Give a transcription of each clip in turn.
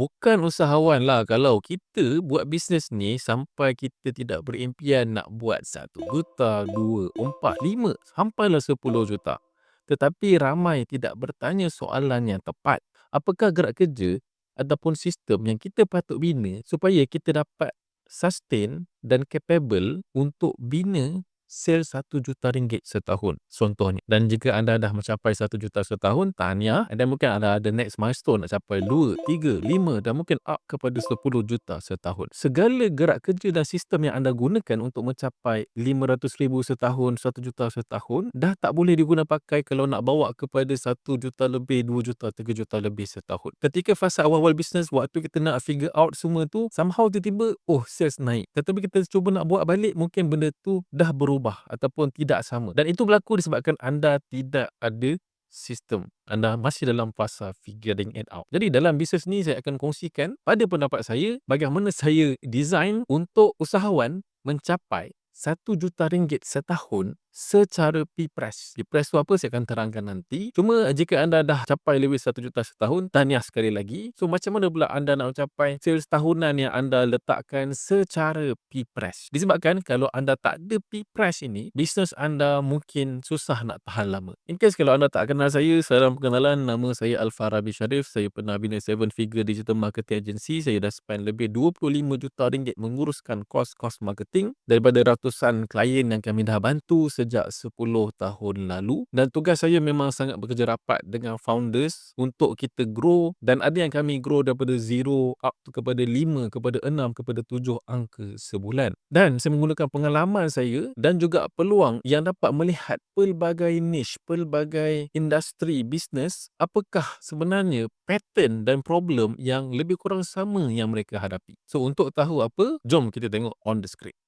bukan usahawan lah kalau kita buat bisnes ni sampai kita tidak berimpian nak buat 1 juta, 2, 4, 5 sampailah 10 juta. Tetapi ramai tidak bertanya soalan yang tepat. Apakah gerak kerja ataupun sistem yang kita patut bina supaya kita dapat sustain dan capable untuk bina sale 1 juta ringgit setahun contohnya. Dan jika anda dah mencapai 1 juta setahun, tahniah. Dan mungkin anda ada next milestone nak capai 2, 3, 5 dan mungkin up kepada 10 juta setahun. Segala gerak kerja dan sistem yang anda gunakan untuk mencapai 500 ribu setahun, 1 juta setahun, dah tak boleh diguna pakai kalau nak bawa kepada 1 juta lebih, 2 juta, 3 juta lebih setahun. Ketika fasa awal-awal bisnes, waktu kita nak figure out semua tu, somehow tiba-tiba, oh sales naik. Tetapi kita cuba nak buat balik, mungkin benda tu dah berubah berubah ataupun tidak sama. Dan itu berlaku disebabkan anda tidak ada sistem. Anda masih dalam fasa figuring it out. Jadi dalam bisnes ni saya akan kongsikan pada pendapat saya bagaimana saya design untuk usahawan mencapai 1 juta ringgit setahun secara P-Press. P-Press tu apa saya akan terangkan nanti. Cuma jika anda dah capai lebih 1 juta setahun, tahniah sekali lagi. So macam mana pula anda nak mencapai sales tahunan yang anda letakkan secara P-Press? Disebabkan kalau anda tak ada P-Press ini, bisnes anda mungkin susah nak tahan lama. In case kalau anda tak kenal saya, salam perkenalan, nama saya Alfa Rabi Sharif. Saya pernah bina 7 figure digital marketing agency. Saya dah spend lebih 25 juta ringgit menguruskan kos-kos marketing daripada ratusan klien yang kami dah bantu sejak 10 tahun lalu. Dan tugas saya memang sangat bekerja rapat dengan founders untuk kita grow. Dan ada yang kami grow daripada 0 up to kepada 5 kepada 6 kepada 7 angka sebulan. Dan saya menggunakan pengalaman saya dan juga peluang yang dapat melihat pelbagai niche pelbagai industri bisnes apakah sebenarnya pattern dan problem yang lebih kurang sama yang mereka hadapi. So untuk tahu apa jom kita tengok on the script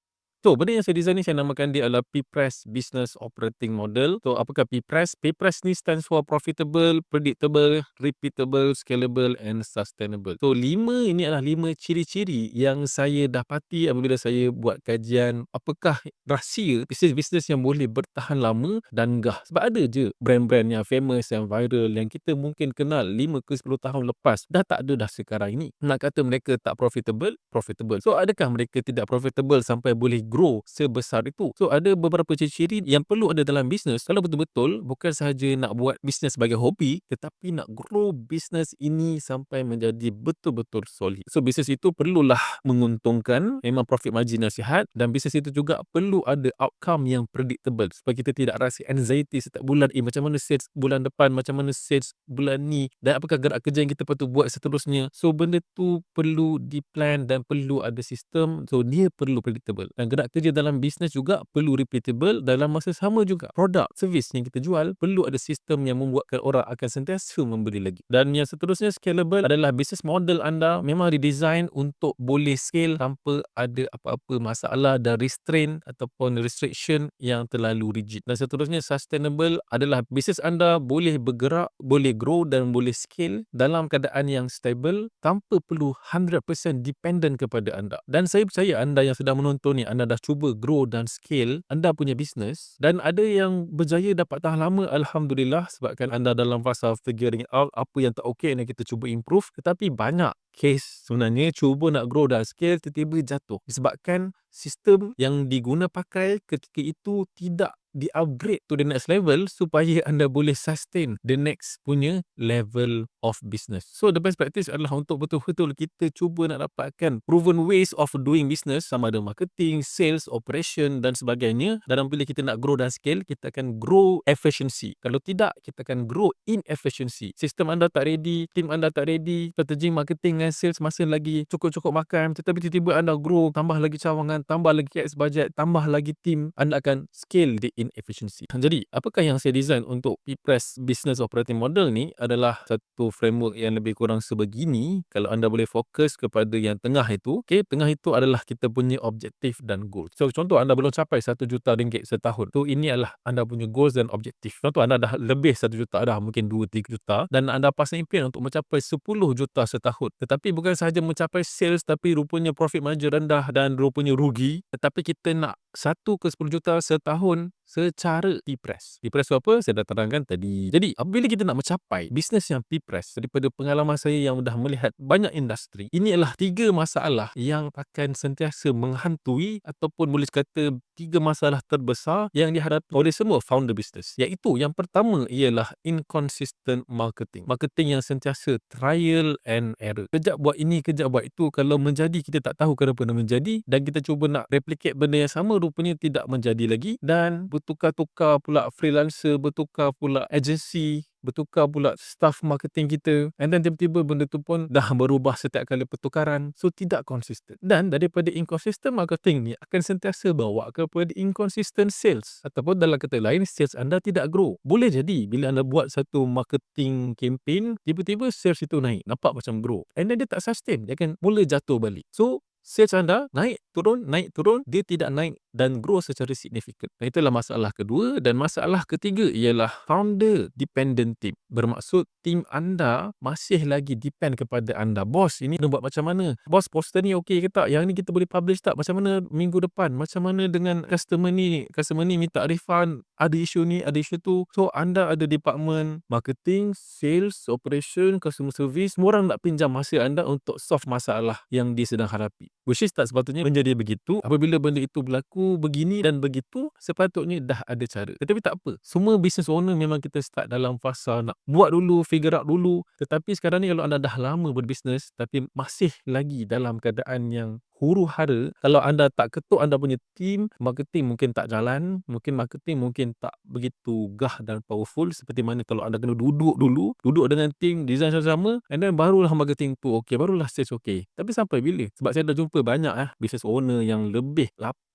So, benda yang saya design ni saya namakan dia adalah P-Press Business Operating Model. So, apakah P-Press? P-Press ni stands for Profitable, Predictable, Repeatable, Scalable and Sustainable. So, lima ini adalah lima ciri-ciri yang saya dapati apabila saya buat kajian apakah rahsia bisnes-bisnes yang boleh bertahan lama dan gah. Sebab ada je brand-brand yang famous, yang viral, yang kita mungkin kenal 5 ke 10 tahun lepas. Dah tak ada dah sekarang ini. Nak kata mereka tak profitable, profitable. So, adakah mereka tidak profitable sampai boleh grow sebesar itu. So ada beberapa ciri-ciri yang perlu ada dalam bisnes kalau betul-betul bukan sahaja nak buat bisnes sebagai hobi tetapi nak grow bisnes ini sampai menjadi betul-betul solid. So bisnes itu perlulah menguntungkan, memang profit margin yang sihat dan bisnes itu juga perlu ada outcome yang predictable supaya kita tidak rasa anxiety setiap bulan eh macam mana sales bulan depan, macam mana sales bulan ni dan apakah gerak kerja yang kita patut buat seterusnya. So benda tu perlu di plan dan perlu ada sistem. So dia perlu predictable. Dan gerak nak kerja dalam bisnes juga perlu repeatable dalam masa sama juga. Produk servis yang kita jual perlu ada sistem yang membuatkan orang akan sentiasa membeli lagi. Dan yang seterusnya scalable adalah business model anda. Memang didesign untuk boleh scale tanpa ada apa-apa masalah dan restraint ataupun restriction yang terlalu rigid. Dan seterusnya sustainable adalah bisnes anda boleh bergerak boleh grow dan boleh scale dalam keadaan yang stable tanpa perlu 100% dependent kepada anda. Dan saya percaya anda yang sedang menonton ni anda dah cuba grow dan scale anda punya bisnes dan ada yang berjaya dapat tahan lama Alhamdulillah sebabkan anda dalam fasa figuring out apa yang tak okay dan kita cuba improve. Tetapi banyak case sebenarnya cuba nak grow dan scale tiba-tiba jatuh. Disebabkan sistem yang diguna pakai ketika itu tidak di-upgrade to the next level supaya anda boleh sustain the next punya level of business. So the best practice adalah untuk betul-betul kita cuba nak dapatkan proven ways of doing business sama ada marketing, sales, operation dan sebagainya. Dan bila kita nak grow dan scale, kita akan grow efficiency. Kalau tidak, kita akan grow inefficiency. Sistem anda tak ready, team anda tak ready, strategi marketing dan sales masih lagi cukup-cukup makan. Tetapi tiba-tiba anda grow, tambah lagi cawangan, tambah lagi cash budget, tambah lagi team, anda akan scale the inefficiency. Jadi, apakah yang saya design untuk P-Press Business Operating Model ni adalah satu framework yang lebih kurang sebegini? Kalau anda boleh fokus kepada yang tengah itu okay, tengah itu adalah kita punya objektif dan goal so contoh anda belum capai 1 juta ringgit setahun tu ini adalah anda punya goals dan objektif. Contoh anda dah lebih 1 juta dah mungkin 2-3 juta dan anda pasang impian untuk mencapai 10 juta setahun. Tetapi bukan sahaja mencapai sales tapi rupanya profit margin rendah dan rupanya rugi. Tetapi kita nak 1 ke 10 juta setahun secara T-press. T-press tu apa? Saya dah terangkan tadi. Jadi, apabila kita nak mencapai bisnes yang T-press, daripada pengalaman saya yang dah melihat banyak industri, ini adalah 3 masalah yang akan sentiasa menghantui ataupun boleh kata 3 masalah terbesar yang dihadapi oleh semua founder bisnes. Iaitu yang pertama ialah inconsistent marketing. Marketing yang sentiasa trial and error. Kejap buat ini, kejap buat itu. Kalau menjadi, kita tak tahu kenapa nak menjadi dan kita cuba nak replicate benda yang sama, rupanya tidak menjadi lagi dan bertukar-tukar pula freelancer, bertukar pula agensi, bertukar pula staff marketing kita and then tiba-tiba benda tu pun dah berubah setiap kali pertukaran. So, tidak konsisten. Dan daripada inconsistent marketing ni akan sentiasa bawa kepada inconsistent sales. Ataupun dalam kata lain, sales anda tidak grow. Boleh jadi bila anda buat satu marketing campaign, tiba-tiba sales itu naik. Nampak macam grow. And then dia tak sustain. Dia akan mula jatuh balik. So, sales anda naik, turun, naik, turun, dia tidak naik dan grow secara signifikan. Dan itulah masalah kedua dan masalah ketiga ialah founder dependent team. Bermaksud tim anda masih lagi depend kepada anda. Bos, ini nak buat macam mana? Bos, poster ni okey ke tak? Yang ni kita boleh publish tak? Macam mana minggu depan? Macam mana dengan customer ni? Customer ni minta refund, ada isu ni, ada isu tu. So, anda ada department marketing, sales, operation, customer service. Semua orang nak pinjam masa anda untuk solve masalah yang dia sedang hadapi. Which is tak sepatutnya menjadi begitu. Apabila benda itu berlaku begini dan begitu, sepatutnya dah ada cara. Tetapi tak apa. Semua business owner memang kita start dalam fasa nak buat dulu, figure out dulu. Tetapi sekarang ni kalau anda dah lama berbisnes tapi masih lagi dalam keadaan yang huru hara, kalau anda tak ketuk anda punya team, marketing mungkin tak jalan, mungkin marketing mungkin tak begitu gah dan powerful seperti mana kalau anda kena duduk dulu, duduk dengan team, design sama-sama and then barulah marketing tu okey, barulah sales okey. Tapi sampai bila? Sebab saya dah jumpa banyak eh business owner yang lebih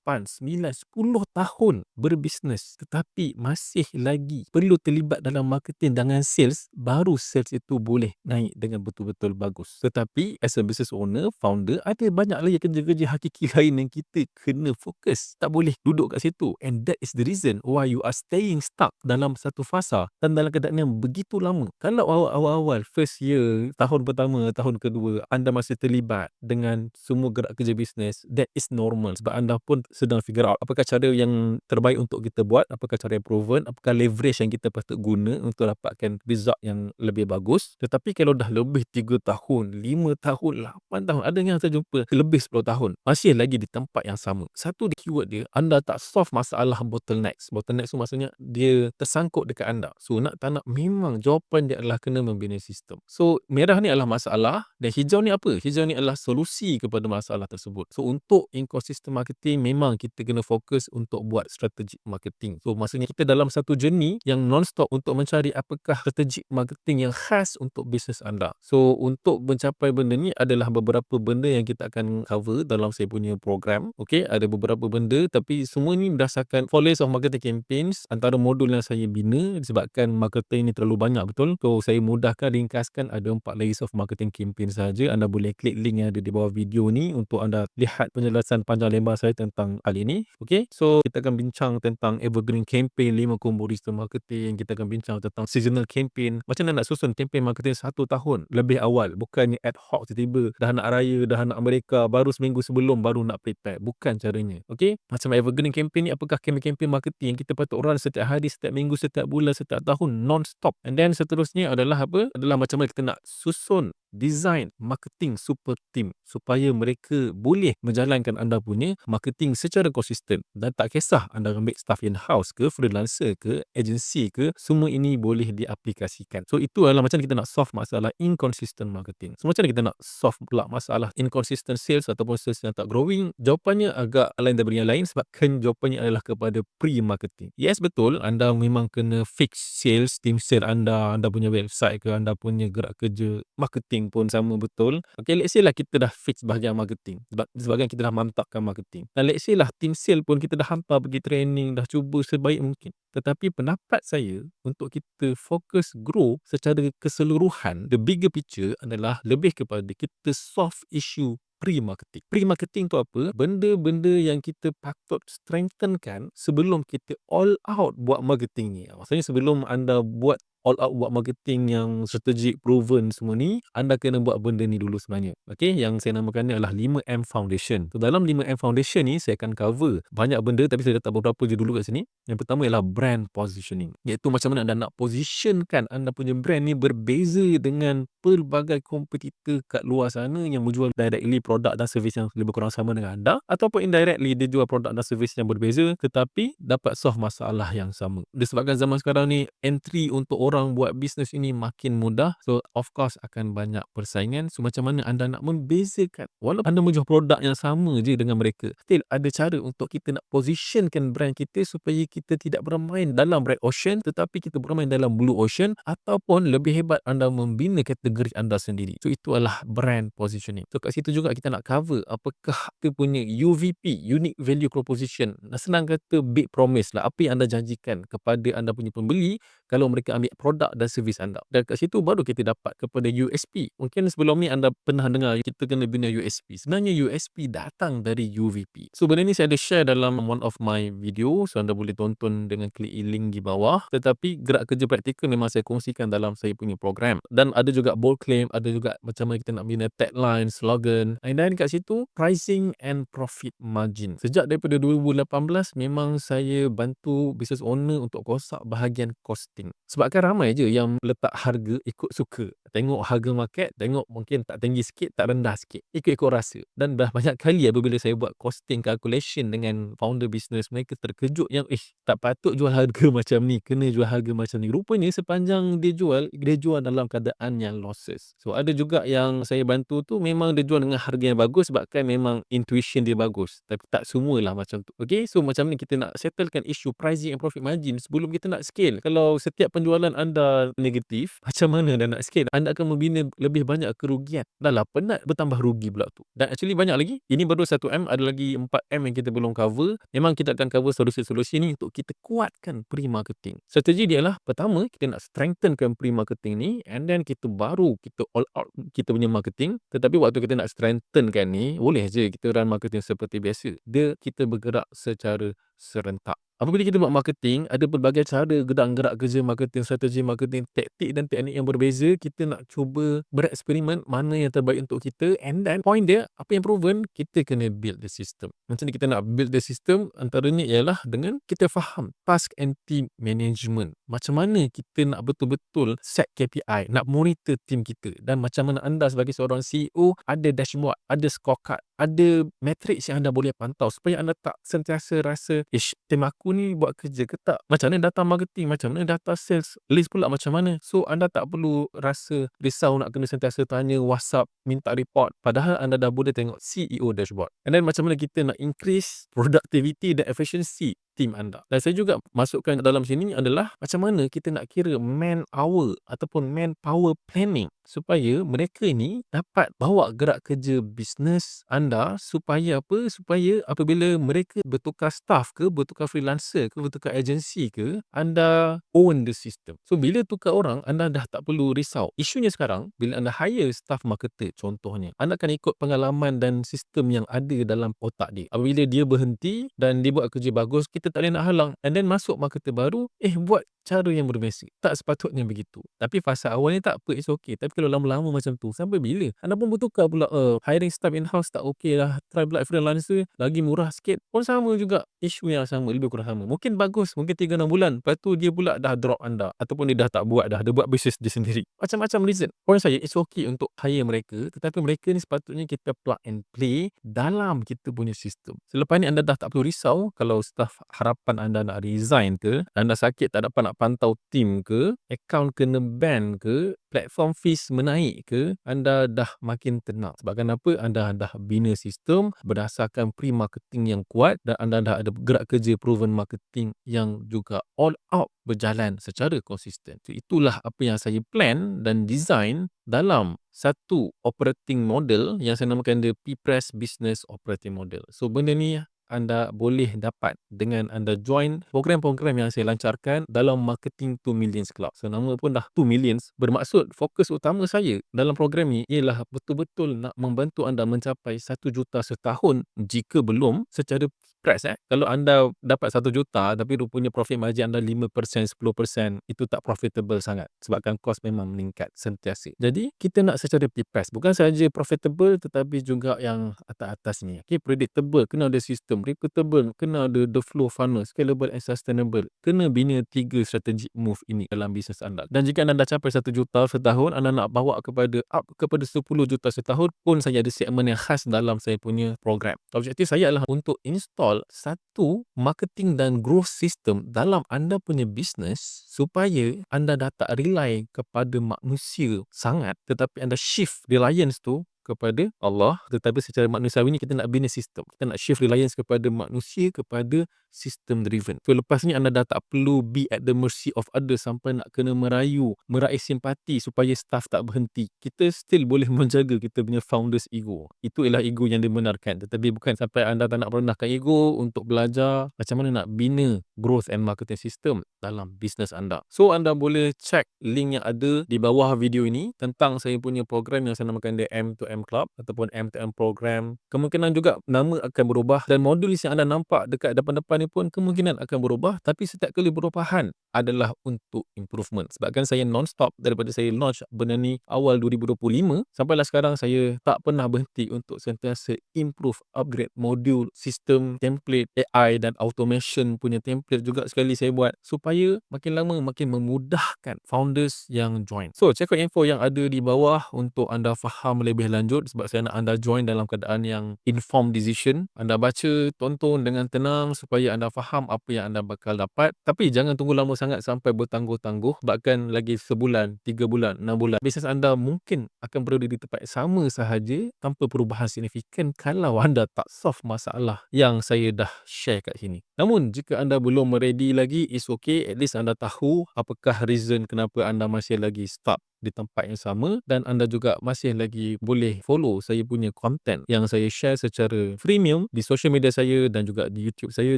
8, 9, 10 tahun berbisnes tetapi masih lagi perlu terlibat dalam marketing dengan sales, baru sales itu boleh naik dengan betul-betul bagus. Tetapi as a business owner, founder, ada banyak lagi kerja-kerja hakiki lain yang kita kena fokus. Tak boleh duduk kat situ. And that is the reason why you are staying stuck dalam satu fasa dan dalam keadaan yang begitu lama. Kalau awal-awal, first year, tahun pertama, tahun kedua, anda masih terlibat dengan semua gerak kerja bisnes, that is normal. Sebab anda pun sedang figure out apakah cara yang terbaik untuk kita buat, apakah cara yang proven, apakah leverage yang kita patut guna untuk dapatkan result yang lebih bagus. Tetapi kalau dah lebih 3 tahun, 5 tahun, 8 tahun, ada yang saya jumpa lebih 10 tahun, masih lagi di tempat yang sama. Satu keyword dia, anda tak solve masalah bottlenecks. Bottlenecks tu maksudnya dia tersangkut dekat anda. So nak tak nak memang jawapan dia adalah kena membina sistem. So merah ni adalah masalah dan hijau ni apa? Hijau ni adalah solusi kepada masalah tersebut. So untuk inconsistent marketing memang kita kena fokus untuk buat strategic marketing. So maksudnya kita dalam satu journey yang non-stop untuk mencari apakah strategic marketing yang khas untuk bisnes anda. So untuk mencapai benda ni adalah beberapa benda yang kita akan cover dalam saya punya program. Okay, ada beberapa benda tapi semua ni berdasarkan four layers of marketing campaigns antara modul yang saya bina disebabkan marketing ni terlalu banyak betul. So saya mudahkan ringkaskan ada empat layers of marketing campaign saja. Anda boleh klik link yang ada di bawah video ni untuk anda lihat penjelasan panjang lebar saya tentang hal ini. Okay, so kita akan bincang tentang evergreen campaign, 5 combo digital marketing. Kita akan bincang tentang seasonal campaign. Macam mana nak susun campaign marketing satu tahun lebih awal. Bukannya ad hoc tiba-tiba dah nak raya, dah nak Amerika, baru seminggu sebelum baru nak prepare. Bukan caranya. Okay, macam evergreen campaign ni apakah campaign-campaign marketing yang kita patut run setiap hari, setiap minggu, setiap bulan, setiap tahun non-stop. And then seterusnya adalah apa? Adalah macam mana kita nak susun design marketing super team supaya mereka boleh menjalankan anda punya marketing secara konsisten dan tak kisah anda ambil staff in-house ke freelancer ke agensi ke semua ini boleh diaplikasikan. So itu adalah macam kita nak solve masalah inconsistent marketing. So macam kita nak solve pula masalah inconsistent sales ataupun sales yang tak growing? Jawapannya agak lain daripada yang lain sebabkan jawapannya adalah kepada pre-marketing. Yes betul anda memang kena fix sales team sales anda anda punya website ke anda punya gerak kerja marketing pun sama betul. Okay, let's say lah kita dah fix bahagian marketing. Sebagian kita dah mantapkan marketing. Dan let's say lah team sale pun kita dah hantar pergi training, dah cuba sebaik mungkin. Tetapi pendapat saya untuk kita fokus grow secara keseluruhan, the bigger picture adalah lebih kepada kita solve issue pre-marketing. Pre-marketing tu apa? Benda-benda yang kita patut strengthenkan sebelum kita all out buat marketing ni. Maksudnya sebelum anda buat all out buat marketing yang strategic, proven semua ni, anda kena buat benda ni dulu sebenarnya. Okey, yang saya namakan ni adalah 5M Foundation. So, dalam 5M Foundation ni, saya akan cover banyak benda tapi saya letak beberapa je dulu kat sini. Yang pertama ialah brand positioning. Iaitu macam mana anda nak positionkan anda punya brand ni berbeza dengan pelbagai kompetitor kat luar sana yang menjual directly produk dan servis yang lebih kurang sama dengan anda ataupun indirectly dia jual produk dan servis yang berbeza tetapi dapat solve masalah yang sama. Disebabkan zaman sekarang ni entry untuk orang buat bisnes ini makin mudah. So of course akan banyak persaingan. So macam mana anda nak membezakan walaupun anda menjual produk yang sama je dengan mereka. Still ada cara untuk kita nak positionkan brand kita supaya kita tidak bermain dalam red ocean tetapi kita bermain dalam blue ocean ataupun lebih hebat anda membina kategori anda sendiri. So itu adalah brand positioning. So kat situ juga kita nak cover apakah kita punya UVP, unique value proposition. Senang kata big promise lah. Apa yang anda janjikan kepada anda punya pembeli kalau mereka ambil produk dan servis anda. Dan kat situ baru kita dapat kepada USP. Mungkin sebelum ni anda pernah dengar kita kena bina USP. Sebenarnya USP datang dari UVP. So benda ni saya ada share dalam one of my video. So anda boleh tonton dengan klik link di bawah. Tetapi gerak kerja praktikal memang saya kongsikan dalam saya punya program. Dan ada juga bold claim, ada juga macam mana kita nak bina tagline, slogan. And then kat situ pricing and profit margin. Sejak daripada 2018 memang saya bantu business owner untuk kosak bahagian costing. Sebabkan ramai je yang letak harga ikut suka. Tengok harga market, tengok mungkin tak tinggi sikit, tak rendah sikit. Ikut-ikut rasa. Dan dah banyak kali apabila saya buat costing calculation dengan founder business, mereka terkejut yang eh tak patut jual harga macam ni, kena jual harga macam ni. Rupanya sepanjang dia jual, dia jual dalam keadaan yang losses. So ada juga yang saya bantu tu memang dia jual dengan harga yang bagus sebabkan memang intuition dia bagus. Tapi tak semualah macam tu. Okay, so macam ni kita nak settlekan isu pricing and profit margin sebelum kita nak scale. Kalau setiap penjualan anda negatif, macam mana anda nak scale? Anda akan membina lebih banyak kerugian. Dah lah penat bertambah rugi pula tu. Dan actually banyak lagi. Ini baru 1M, ada lagi 4M yang kita belum cover. Memang kita akan cover solusi-solusi ni untuk kita kuatkan pre-marketing. Strategi dia lah, pertama kita nak strengthenkan pre-marketing ni and then kita baru kita all out kita punya marketing. Tetapi waktu kita nak strengthenkan ni, boleh je kita run marketing seperti biasa. Dia kita bergerak secara serentak. Apabila kita buat marketing, ada pelbagai cara gedang gerak kerja marketing, strategi marketing, taktik dan teknik yang berbeza. Kita nak cuba bereksperimen mana yang terbaik untuk kita and then point dia, apa yang proven, kita kena build the system. Macam ni kita nak build the system, antaranya ialah dengan kita faham task and team management. Macam mana kita nak betul-betul set KPI, nak monitor team kita dan macam mana anda sebagai seorang CEO ada dashboard, ada scorecard, ada matrix yang anda boleh pantau supaya anda tak sentiasa rasa, ish, tim aku ni buat kerja ke tak? Macam mana data marketing? Macam mana data sales? List pula macam mana? So, anda tak perlu rasa risau nak kena sentiasa tanya WhatsApp, minta report. Padahal anda dah boleh tengok CEO dashboard. And then macam mana kita nak increase productivity dan efficiency team anda. Dan saya juga masukkan dalam sini adalah macam mana kita nak kira man hour ataupun man power planning supaya mereka ni dapat bawa gerak kerja bisnes anda supaya apa? Supaya apabila mereka bertukar staff ke, bertukar freelancer ke, bertukar agensi ke, anda own the system. So bila tukar orang, anda dah tak perlu risau. Isunya sekarang, bila anda hire staff marketer contohnya, anda akan ikut pengalaman dan sistem yang ada dalam otak dia. Apabila dia berhenti dan dia buat kerja bagus, kita kita tak boleh nak halang. And then masuk marketer baru eh buat cara yang berbeza tak sepatutnya begitu. Tapi fasa awal ni tak apa it's okay. Tapi kalau lama-lama macam tu sampai bila? Anda pun bertukar pula uh, hiring staff in-house tak okay lah. Try pula freelancer lagi murah sikit. Pun sama juga isu yang sama lebih kurang sama. Mungkin bagus mungkin 3-6 bulan. Lepas tu dia pula dah drop anda. Ataupun dia dah tak buat dah dia buat bisnes dia sendiri. Macam-macam reason. Point saya it's okay untuk hire mereka. Tetapi mereka ni sepatutnya kita plug and play dalam kita punya sistem. Selepas ni anda dah tak perlu risau kalau staff harapan anda nak resign ke, anda sakit tak dapat nak pantau team ke, account kena ban ke, platform fees menaik ke, anda dah makin tenang. Sebab kenapa? Anda dah bina sistem berdasarkan pre-marketing yang kuat dan anda dah ada gerak kerja proven marketing yang juga all out berjalan secara konsisten. Itulah apa yang saya plan dan design dalam satu operating model yang saya namakan the P-Press Business Operating Model. So benda ni anda boleh dapat dengan anda join program-program yang saya lancarkan dalam Marketing 2 Millions Club. So, nama pun dah 2 Millions. Bermaksud fokus utama saya dalam program ni ialah betul-betul nak membantu anda mencapai 1 juta setahun jika belum secara depressed eh, kalau anda dapat RM1,000,000 tapi rupanya profit margin anda 5%, 10%, itu tak profitable sangat sebabkan kos memang meningkat sentiasa. Jadi, kita nak secara depressed, bukan sahaja profitable tetapi juga yang atas-atas ni, okay, predictable, kena ada sistem, repeatable, kena ada the flow funnel, scalable and sustainable. Kena bina 3 strategic move ini dalam bisnes anda. Dan jika anda dah capai RM1,000,000 setahun, anda nak bawa kepada up kepada RM10,000,000 setahun pun saya ada segmen yang khas dalam saya punya program. Objektif saya adalah untuk install satu marketing dan growth system dalam anda punya bisnes supaya anda dah tak rely kepada manusia sangat tetapi anda shift reliance tu kepada Allah tetapi secara manusiawi ni kita nak bina sistem. Kita nak shift reliance kepada manusia kepada system driven. So lepas ni anda dah tak perlu be at the mercy of others sampai nak kena merayu, meraih simpati supaya staff tak berhenti. Kita still boleh menjaga kita punya founders ego. Itu ialah ego yang dibenarkan tetapi bukan sampai anda tak nak merendahkan ego untuk belajar macam mana nak bina growth and marketing system dalam bisnes anda. So anda boleh check link yang ada di bawah video ini tentang saya punya program yang saya namakan dia M2M Club ataupun M2M Program. Kemungkinan juga nama akan berubah dan modul yang anda nampak dekat depan-depan ni pun kemungkinan akan berubah tapi setiap kali perubahan adalah untuk improvement. Sebabkan saya non-stop daripada saya launch benda ni awal 2025 sampailah sekarang saya tak pernah berhenti untuk sentiasa improve, upgrade modul, sistem, template, AI dan automation punya template juga sekali saya buat supaya makin lama makin memudahkan founders yang join. So, check out info yang ada di bawah untuk anda faham lebih lanjut sebab saya nak anda join dalam keadaan yang informed decision. Anda baca, tonton dengan tenang supaya anda faham apa yang anda bakal dapat. Tapi jangan tunggu lama sangat sampai bertangguh-tangguh. Bahkan lagi sebulan, tiga bulan, enam bulan. Bisnes anda mungkin akan berada di tempat sama sahaja tanpa perubahan signifikan kalau anda tak solve masalah yang saya dah share kat sini. Namun, jika anda belum ready lagi, it's okay. At least anda tahu apakah reason kenapa anda masih lagi stuck di tempat yang sama dan anda juga masih lagi boleh follow saya punya content yang saya share secara freemium di social media saya dan juga di YouTube saya.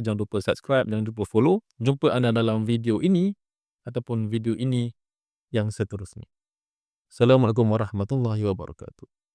Jangan lupa subscribe, jangan lupa follow. Jumpa anda dalam video ini ataupun video ini yang seterusnya. Assalamualaikum warahmatullahi wabarakatuh.